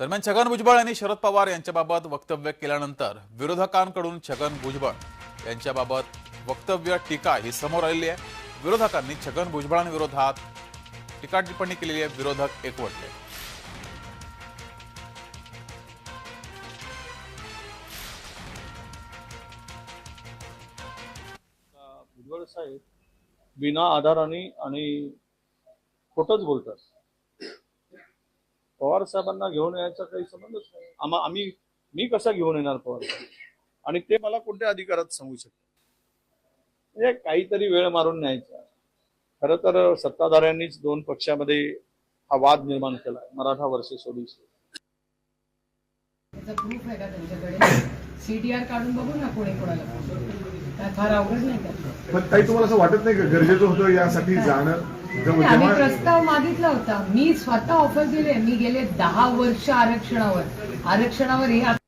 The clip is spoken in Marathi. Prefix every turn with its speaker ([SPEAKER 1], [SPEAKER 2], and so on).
[SPEAKER 1] दरम्यान छगन भुजबळ यांनी शरद पवार यांच्याबाबत वक्तव्य केल्यानंतर विरोधकांकडून छगन भुजबळ यांच्याबाबत वक्तव्य टीका ही समोर आलेली आहे. विरोधकांनी छगन भुजबळांविरोधात टीका टिप्पणी केलेली आहे. विरोधक एकवटले.
[SPEAKER 2] भुजबळ साहेब बिना आधाराने आणि खोटच बोलतात. पवार साहेबांना घेऊन यायचा काही संबंधच नाही. आम्हा आम्ही मी कसा घेऊन येणार पवार साहेब? आणि ते मला कोणत्या अधिकारात सांगू शकतात? म्हणजे काहीतरी वेळ मारून न्यायचा. खरं तर सत्ताधाऱ्यांनीच दोन पक्षामध्ये हा वाद निर्माण केला. मराठा वर्सेस
[SPEAKER 3] त्याचा प्रूफ आहे का त्यांच्याकडे सीडीआर काढून बघू ना कोणी कोणाला. फार अवघड नाही का?
[SPEAKER 4] पण ताई तुम्हाला असं वाटत नाही का गरजेचं होतं यासाठी जाणं?
[SPEAKER 3] आम्ही प्रस्ताव मागितला होता. मी स्वतः ऑफर दिले. मी गेले दहा वर्ष आरक्षणावर. आरक्षणावर हे